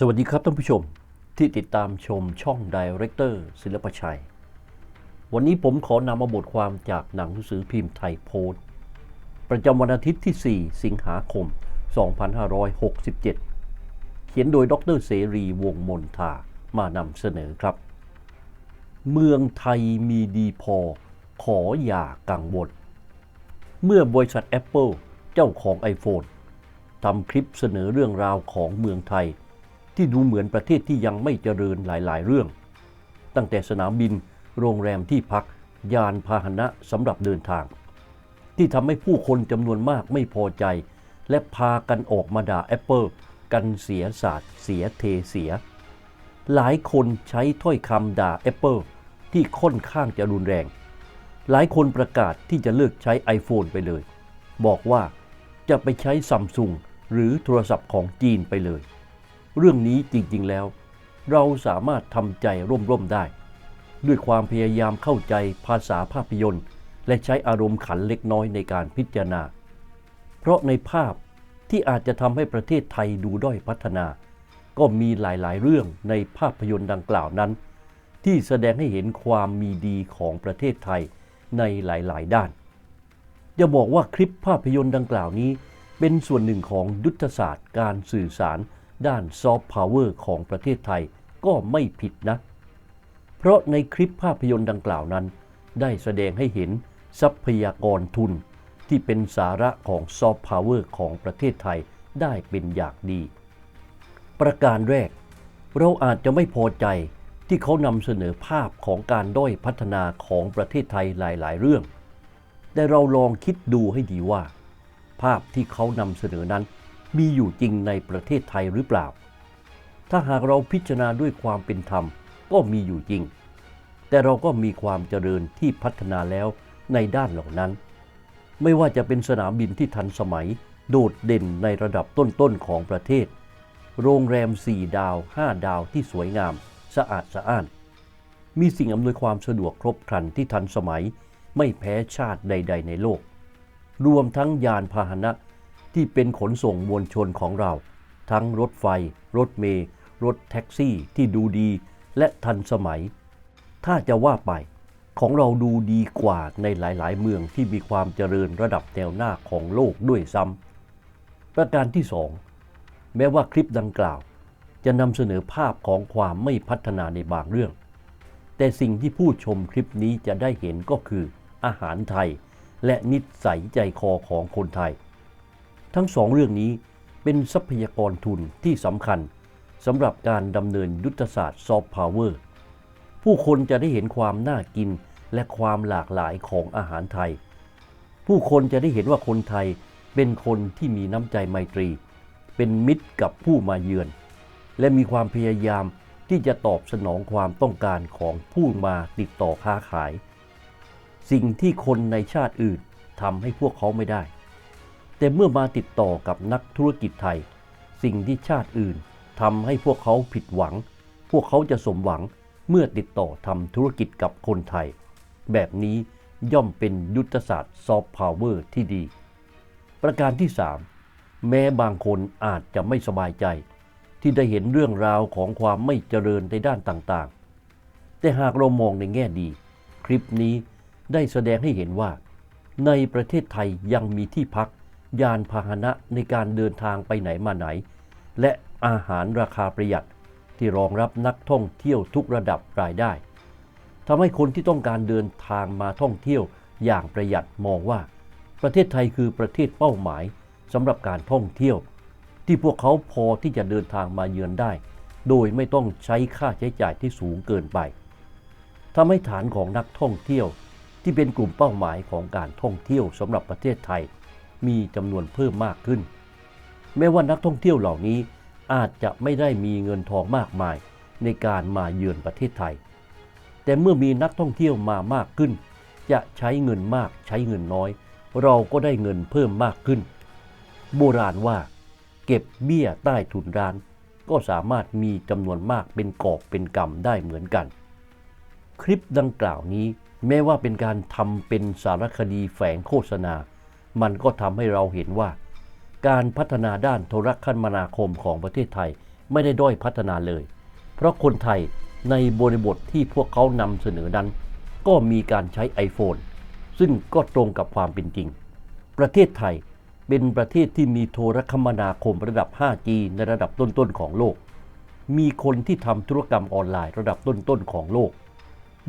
สวัสดีครับท่านผู้ชมที่ติดตามชมช่องดเรคเตอร์ศิลปชัย วันนี้ผมขอนำมาบทความจากหนังหนังสือพิมพ์ไทยโพสต์ประจำวันอาทิตย์ที่ 4 สิงหาคม 2567 เขียนโดยดรเสรีวงมนทามานำเสนอครับ เมืองไทยมีดีพอ ขออย่ากังวลเมื่อบริษัท Apple เจ้าของ iPhone ทำคลิปเสนอเรื่องราวของเมืองไทย ที่ดูเหมือนประเทศที่ยังไม่เจริญหลาย ๆ เรื่อง ตั้งแต่สนามบิน โรงแรมที่พัก ยานพาหนะสำหรับเดินทาง ที่ทำให้ผู้คนจำนวนมากไม่พอใจ และพากันออกมาด่า Apple กันเสียศาสตร์เสียเทเสีย หลายคนใช้ถ้อยคำด่า Apple ที่ค่อนข้างจะรุนแรง หลายคนประกาศที่จะเลิกใช้ iPhone ไปเลย บอกว่าจะไปใช้ซัมซุงหรือโทรศัพท์ของจีนไปเลย เรื่องนี้จริงๆแล้ว เราสามารถทำใจร่มๆได้ ด้วยความพยายามเข้าใจภาษาภาพยนตร์ และใช้อารมณ์ขันเล็กน้อยในการพิจารณา เพราะในภาพที่อาจจะทำให้ประเทศไทยดูด้อยพัฒนา ก็มีหลายๆ เรื่องในภาพยนตร์ดังกล่าวนั้น ที่แสดงให้เห็นความมีดีของประเทศไทยในหลายๆ ด้าน จะบอกว่าคลิปภาพยนตร์ดังกล่าวนี้ เป็นส่วนหนึ่งของยุทธศาสตร์การสื่อสาร ด้านซอฟต์พาวเวอร์ของประเทศไทยก็ไม่ผิดนะ เพราะในคลิปภาพยนตร์ดังกล่าวนั้น ได้แสดงให้เห็นทรัพยากรทุนที่เป็นสาระของซอฟต์พาวเวอร์ของประเทศไทยได้เป็นอย่างดี ประการแรก เราอาจจะไม่พอใจที่เขานำเสนอภาพของการด้อยพัฒนาของประเทศไทยหลาย ๆ เรื่อง แต่เราลองคิดดูให้ดีว่า ภาพที่เขานำเสนอนั้น มีอยู่จริงในประเทศไทยหรือเปล่า ถ้าหากเราพิจารณาด้วยความเป็นธรรมก็มีอยู่จริง แต่เราก็มีความเจริญที่พัฒนาแล้วในด้านเหล่านั้น ไม่ว่าจะเป็นสนามบินที่ทันสมัย โดดเด่นในระดับต้นๆของประเทศ โรงแรม 4 ดาว 5 ดาวที่สวยงาม สะอาดสะอ้าน มีสิ่งอำนวยความสะดวกครบครันที่ทันสมัย ไม่แพ้ชาติใด ๆ ในโลก รวมทั้งยานพาหนะ ที่เป็นขนส่งมวลชนของเรา ทั้งรถไฟ รถเมล์รถแท็กซี่ที่ดูดีและทันสมัย ถ้าจะว่าไป ของเราดูดีกว่าในหลาย ๆ เมืองที่มีความเจริญระดับแนวหน้าของโลกด้วยซ้ำประการที่สองแม้ว่าคลิปดังกล่าว จะนำเสนอภาพของความไม่พัฒนาในบางเรื่อง แต่สิ่งที่ผู้ชมคลิปนี้จะได้เห็นก็คืออาหารไทย และนิสัยใจคอของคนไทย ทั้งสองเรื่องนี้เป็นทรัพยากรทุนที่สำคัญสำหรับการดำเนินยุทธศาสตร์ซอฟต์พาวเวอร์ผู้คนจะได้เห็นความน่ากินและความหลากหลายของอาหารไทย ผู้คนจะได้เห็นว่าคนไทยเป็นคนที่มีน้ำใจไมตรี เป็นมิตรกับผู้มาเยือน และมีความพยายามที่จะตอบสนองความต้องการของผู้มาติดต่อค้าขาย สิ่งที่คนในชาติอื่นทำให้พวกเขาไม่ได้ แต่เมื่อมาติดต่อกับนักธุรกิจไทย สิ่งที่ชาติอื่นทำให้พวกเขาผิดหวัง พวกเขาจะสมหวังเมื่อติดต่อทำธุรกิจกับคนไทย แบบนี้ย่อมเป็นยุทธศาสตร์ซอฟต์พาวเวอร์ที่ดี ประการที่ 3 แม้บางคนอาจจะไม่สบายใจ ที่ได้เห็นเรื่องราวของความไม่เจริญในด้านต่างๆ แต่หากเรามองในแง่ดี คลิปนี้ได้แสดงให้เห็นว่า ในประเทศไทยยังมีที่พัก ยานพาหนะในการเดินทางไปไหนมาไหน และอาหารราคาประหยัดที่รองรับนักท่องเที่ยวทุกระดับรายได้ทำให้คนที่ต้องการเดินทางมาท่องเที่ยวอย่างประหยัดมองว่า ประเทศไทยคือประเทศเป้าหมายสำหรับการท่องเที่ยว ที่พวกเขาพอที่จะเดินทางมาเยือนได้ โดยไม่ต้องใช้ค่าใช้จ่ายที่สูงเกินไปทำให้ฐานของนักท่องเที่ยว ที่เป็นกลุ่มเป้าหมายของการท่องเที่ยวสำหรับประเทศไทย มีจำนวนเพิ่มมากขึ้น แม้ว่านักท่องเที่ยวเหล่านี้อาจจะไม่ได้มีเงินทองมากมายในการมาเยือนประเทศไทย แต่เมื่อมีนักท่องเที่ยวมามากขึ้น จะใช้เงินมากใช้เงินน้อย เราก็ได้เงินเพิ่มมากขึ้น โบราณว่า เก็บเบี้ยใต้ถุนร้าน ก็สามารถมีจำนวนมากเป็นกอบเป็นกำได้เหมือนกัน คลิปดังกล่าวนี้แม้ว่าเป็นการทำเป็นสารคดีแฝงโฆษณา มันก็ทำให้เราเห็นว่า การพัฒนาด้านโทรคมนาคมของประเทศไทยไม่ได้ด้อยพัฒนาเลย เพราะคนไทยในบริบทที่พวกเขานำเสนอนั้น ก็มีการใช้ iPhone ซึ่งก็ตรงกับความเป็นจริง ประเทศไทยเป็นประเทศที่มีโทรคมนาคมระดับ 5G ในระดับต้นๆของโลก มีคนที่ทำธุรกรรมออนไลน์ระดับต้นๆของโลก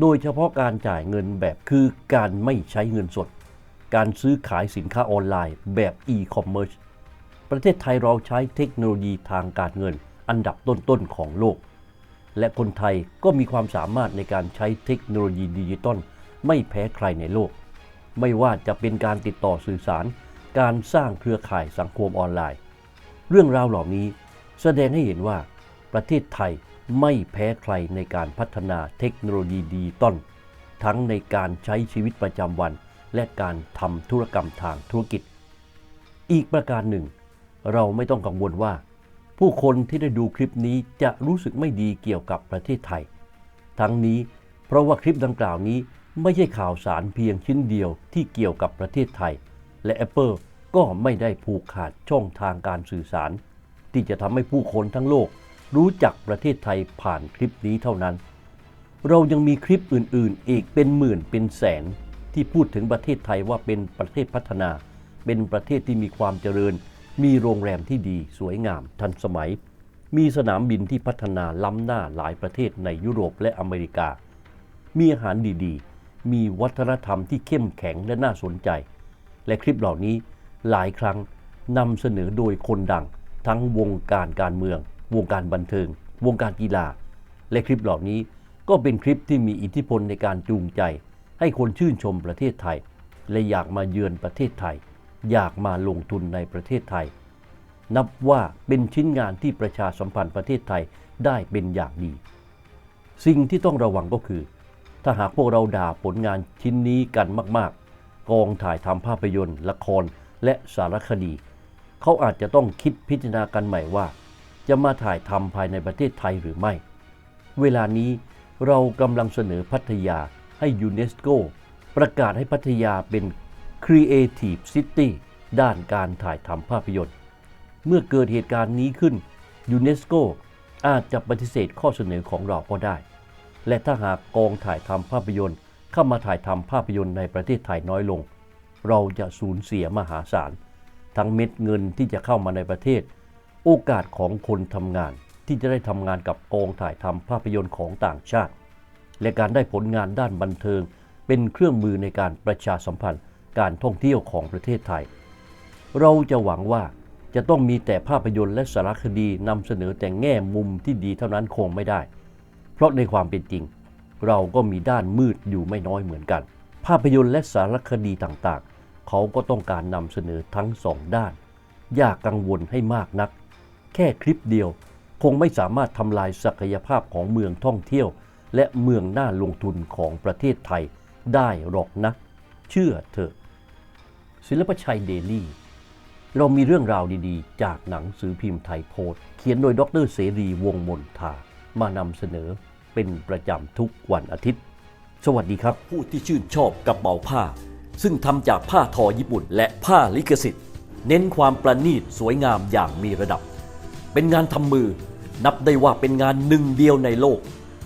โดยเฉพาะการจ่ายเงินแบบคือการไม่ใช้เงินสด การซื้อขายสินค้าออนไลน์แบบ e-commerce ประเทศไทยเราใช้เทคโนโลยีทางการเงิน อันดับต้นๆของโลก และคนไทยก็มีความสามารถในการใช้เทคโนโลยีดิจิตอลไม่แพ้ใครในโลก ไม่ว่าจะเป็นการติดต่อสื่อสาร การสร้างเครือข่ายสังคมออนไลน์ เรื่องราวเหล่านี้แสดงให้เห็นว่า ประเทศไทยไม่แพ้ใครในการพัฒนาเทคโนโลยีดิจิตอลทั้งในการใช้ชีวิตประจำวัน และการทำธุรกรรมทางธุรกิจ อีกประการหนึ่ง เราไม่ต้องกังวลว่า ผู้คนที่ได้ดูคลิปนี้จะรู้สึกไม่ดีเกี่ยวกับประเทศไทย ทั้งนี้เพราะว่าคลิปดังกล่าวนี้ไม่ใช่ข่าวสารเพียงชิ้นเดียวที่เกี่ยวกับประเทศไทย และ Apple ก็ไม่ได้ผูกขาดช่องทางการสื่อสาร ที่จะทำให้ผู้คนทั้งโลก รู้จักประเทศไทยผ่านคลิปนี้เท่านั้น เรายังมีคลิปอื่นๆ อีกเป็นหมื่นเป็นแสน ที่พูดถึงประเทศไทยว่าเป็นประเทศพัฒนา เป็นประเทศที่มีความเจริญ มีโรงแรมที่ดีสวยงาม ทันสมัย มีสนามบินที่พัฒนาล้ำหน้าหลายประเทศในยุโรปและอเมริกา มีอาหารดีๆ มีวัฒนธรรมที่เข้มแข็งและน่าสนใจ และคลิปเหล่านี้หลายครั้งนำเสนอโดยคนดัง ทั้งวงการการเมือง วงการบันเทิง วงการกีฬา และคลิปเหล่านี้ก็เป็นคลิปที่มีอิทธิพลในการจูงใจ ให้คนชื่นชมประเทศไทย และอยากมาเยือนประเทศไทย อยากมาลงทุนในประเทศไทย นับว่าเป็นชิ้นงานที่ประชาสัมพันธ์ประเทศไทยได้เป็นอย่างดี สิ่งที่ต้องระวังก็คือ ถ้าหากพวกเราด่าผลงานชิ้นนี้กันมาก ๆ กองถ่ายทำภาพยนตร์ ละครและสารคดี เขาอาจจะต้องคิดพิจารณากันใหม่ว่า จะมาถ่ายทำภายในประเทศไทยหรือไม่ เวลานี้เรากำลังเสนอพัทยา ให้ยูเนสโกประกาศให้พัทยาเป็น Creative City ด้านการถ่ายทำภาพยนตร์ เมื่อเกิดเหตุการณ์นี้ขึ้นยูเนสโกอาจจะปฏิเสธข้อเสนอของเราก็ได้ และถ้าหากกองถ่ายทำภาพยนตร์ เข้ามาถ่ายทำภาพยนตร์ในประเทศไทยน้อยลง เราจะสูญเสียมหาศาล ทั้งเม็ดเงินที่จะเข้ามาในประเทศ โอกาสของคนทำงานที่จะได้ทำงานกับกองถ่ายทำภาพยนตร์ของต่างชาติ และการได้ผลงานด้านบันเทิง เป็นเครื่องมือในการประชาสัมพันธ์การท่องเที่ยวของประเทศไทย เราจะหวังว่าจะต้องมีแต่ภาพยนตร์และสารคดีนำเสนอแต่แง่มุมที่ดีเท่านั้นคงไม่ได้ เพราะในความเป็นจริง เราก็มีด้านมืดอยู่ไม่น้อยเหมือนกัน ภาพยนตร์และสารคดีต่างๆ เขาก็ต้องการนำเสนอทั้งสองด้าน อย่ากกังวลให้มากนัก แค่คลิปเดียวคงไม่สามารถทำลายศักยภาพของเมืองท่องเที่ยว และเมืองน่าลงทุนของประเทศไทยได้หรอกนะ เชื่อเถอะ ศิลปชัยเดลี่ เรามีเรื่องราวดีๆ จากหนังสือพิมพ์ไทยโพสต์ เขียนโดยดรเสรีวงมนทามานำเสนอเป็นประจำทุกวันอาทิตย์ สวัสดีครับ ผู้ที่ชื่นชอบกระเป๋าผ้า ซึ่งทำจากผ้าทอญี่ปุ่น และผ้าลิขสิทธิ์ เน้นความประณีตสวยงามอย่างมีระดับ เป็นงานทำมือ นับได้ว่าเป็นงานหนึ่งเดียวในโลก